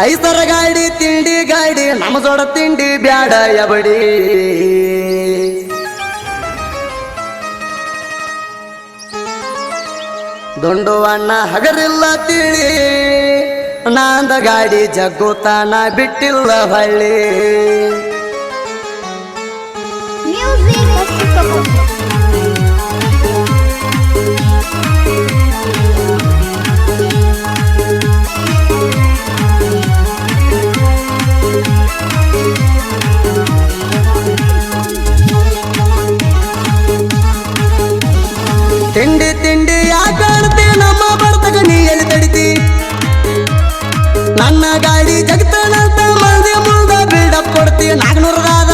ಐಸರ ಗಾಡಿ, ತಿಂಡಿ ಗಾಡಿ, ನಮ್ಮ ಜೋಡ ತಿಂಡಿ ಬ್ಯಾಡ ಎಬಡಿ. ದೊಂಡು ಹಗರಿಲ್ಲ ತಿಳಿ, ನಾಂದ ಗಾಡಿ ಜಗ್ಗುತ್ತಾನ ಬಿಟ್ಟಿಲ್ಲ ಹಳ್ಳಿ. ತಿಂಡಿ ತಿಂಡಿ ಯಾಕೆ ನಮ್ಮ ಬರ್ತಕ ನೀ ಎಲ್ಲಿ ತಡಿತಿ? ನನ್ನ ಗಾಡಿ ಜಗತ್ತನಂತ ಮಂದಿ ಮುಂದ ಬಿಲ್ಡಪ್ ಕೊಡ್ತಿ. ನಾಗ್ನೂರದಾದ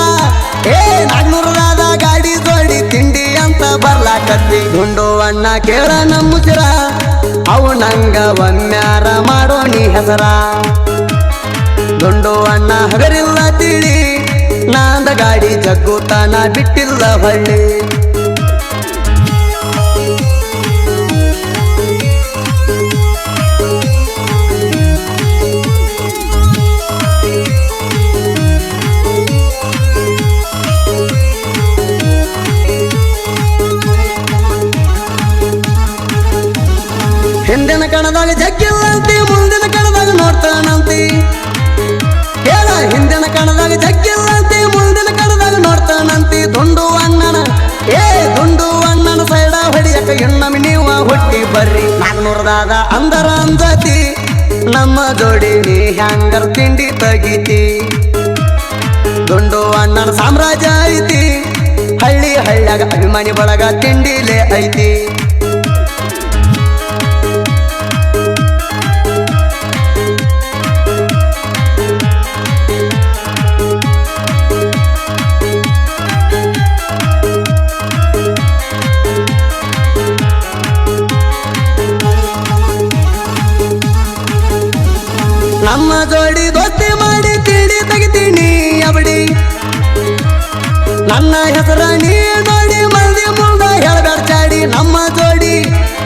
ಏ ನಾಗ್ನೂರದಾದ ಗಾಡಿ ಜೋಡಿ ತಿಂಡಿ ಅಂತ ಬರ್ಲಾಕತ್ತಿ. ಗುಂಡು ಅಣ್ಣ ಕೇಳ ನಮ್ಮುಸಿರ ಅವು ನಂಗ ಒಮ್ಮ್ಯಾರ ಮಾಡೋ ನೀ ಹೆಸರ. ದುಂಡು ಅಣ್ಣ ಹಗರಿಲ್ಲ ತಿಳಿ, ನಾಂದ ಗಾಡಿ ಜಗ್ಗುತ್ತಾನ ಬಿಟ್ಟಿಲ್ಲ ಹೊಳ್ಳಿ. ಕಣದಾಗ ಜಗ್ಗಿಲ್ಲಂತಿ ಮುಂದಿನ ಕಣದಾಗ ನೋಡ್ತಾನಂತಿ. ಹೇಳ, ಹಿಂದಿನ ಕಣದಾಗ ಜಗ್ಗಿಲ್ಲಂತಿ ಮುಂದಿನ ಕಣದಾಗ ನೋಡ್ತಾನಂತಿ. ದುಂಡು ಅಣ್ಣನ, ಏ, ದುಂಡು ಅಣ್ಣನ ಸೈಡ ಹೊಡಿಯಕ ಹೆಣ್ಣಮಿ ನೀವು ಹುಟ್ಟಿ ಬರ್ರಿ. ನೋಡಿದಾಗ ಅಂದರ ಅಂದತಿ ನಮ್ಮ ಜೋಡಿ ನೀ ಹ್ಯಾಂಗರ್ ತಿಂಡಿ ತಗಿತಿ. ದುಂಡು ಅಣ್ಣನ ಸಾಮ್ರಾಜ್ಯ ಐತಿ, ಹಳ್ಳಿ ಹಳ್ಳಿಯಾಗ ಅಭಿಮಾನಿ ಬಳಗ ತಿಂಡಿಲೇ ಐತಿ. ನಮ್ಮ ಜೋಡಿ ದೋಸ್ತಿ ಮಾಡಿ ತಿಳಿ ತೆಗಿತೀನಿ ಅಬಡಿ ನನ್ನ ಹೆಸರ ನೀ ನೋಡಿ ಮಂದಿ ಮುಂದ ಹೇಳಬೇಡ ನಮ್ಮ ಜೋಡಿ,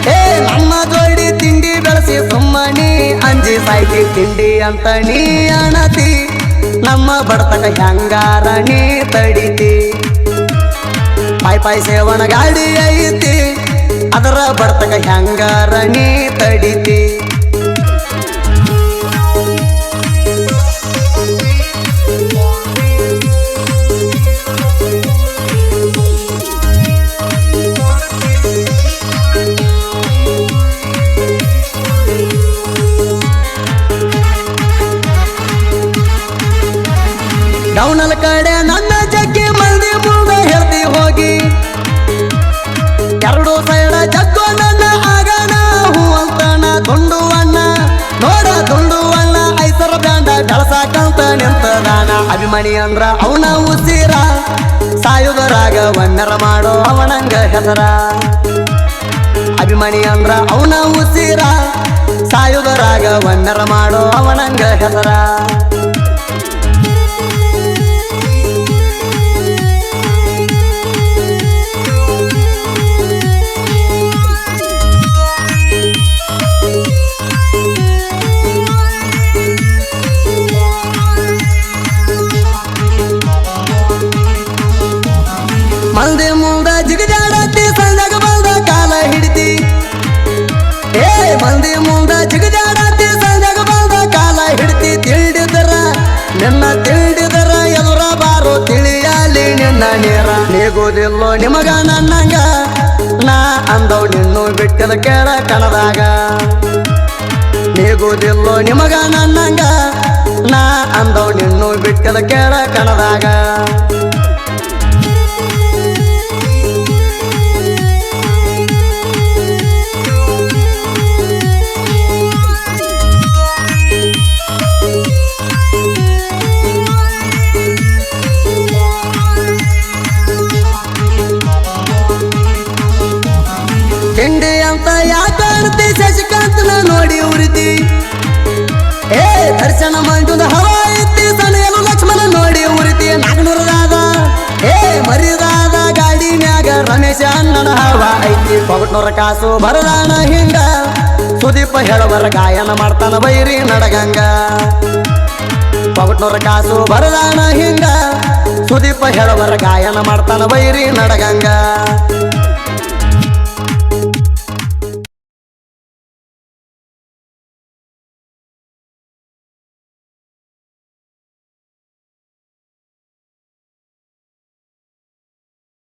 ಏ, ನಮ್ಮ ಜೋಡಿ ತಿಂಡಿ ಬೆಳೆಸಿ ಸುಮ್ಮನಿ ಅಂಜಿ ಸಾಯ್ತಿ ತಿಂಡಿ ಅಂತ ನೀ ಅಣತಿ. ನಮ್ಮ ಬಡತನ ಹೆಂಗಾರ ನೀ ತಡಿತಿ. ಪಾಯ್ ಪಾಯ್ ಸೇವಣ ಗಾಡಿ ಐತಿ. ಅದರ ಬಡತನ ಹೆಂಗಾರ ನೀ ತಡಿತಿ. ಕಡೆ ನನ್ನ ಜಗ್ಗಿ ಮಂದಿ ಮುಂದೆ ಹೇಳ್ತಿ ಹೋಗಿ. ಎರಡು ಸೈಡ ಜಗ್ಗು ನನ್ನ ಆಗಣ, ಹೂ ಅಂತಣ ತುಂಡು ಅಣ್ಣ. ನೋಡ ತುಂಡು ಅಣ್ಣ, ಐಸರ ಬ್ಯಾಂಡ ಬೆಳಸಾಕಂತ ನಿಂತದಾನ ಅಭಿಮಾನಿ ಅಂದ್ರ ಅವನ ಉಸಿರ ಸಾಯುಧರಾಗ ವನ್ನರ ಮಾಡೋ ಅವನಂಗ ಹೆಸರ. ಅಭಿಮಾನಿ ಅಂದ್ರ ಅವನ ಉಸಿರ ಸಾಯುಧರಾಗ ವನ್ನರ ಮಾಡೋ ಅವನಂಗ ಹೆಸರ. ನಿನ್ನ ನೀರ. ನೀಗುದಿಲ್ಲೋ ನಿಮಗ ನನ್ನಂಗ. ನಾ ಅಂದವ್ ನಿನ್ನು ಬಿಟ್ಟಿದ ಕೇಳ ಕಣದಾಗ ನೀಗೋದಿಲ್ಲೋ ನಿಮಗ ನನ್ನಂಗ. ನಾ ಅಂದವ್ ನಿನ್ನು ಬಿಟ್ಟಿದ ಕೇಳ ಕಣದಾಗ ಶಶಿಕಾಂತನ ನೋಡಿ ಉರಿತಿ ಏ, ದರ್ಶನ ಮಂಜುದ ಹವಾ ಎತ್ತಿ ಸನೆಯಲು ಲಕ್ಷ್ಮಣ ನೋಡಿ ಉರಿತಿ ನಾಗನೂರದಾದ ಏ ಮರಿದಾದ ಗಾಡಿನ್ಯಾಗ ರಮೇಶ ಅಣ್ಣನ ಹವಾ ಐತಿ. ಪಗಟ್ನೂರ ಕಾಸು ಬರದಾನ ಹಿಂಗ. ಸುದೀಪ ಹೇಳವರ ಗಾಯನ ಮಾಡ್ತಾನ ಬೈರಿ ನಡಗಂಗ. ಪಗಟ್ನೂರ ಕಾಸು ಬರದಾನ ಹಿಂಗ. ಸುದೀಪ ಹೇಳವರ ಗಾಯನ ಮಾಡ್ತಾನ ಬೈರಿ ನಡಗಂಗ.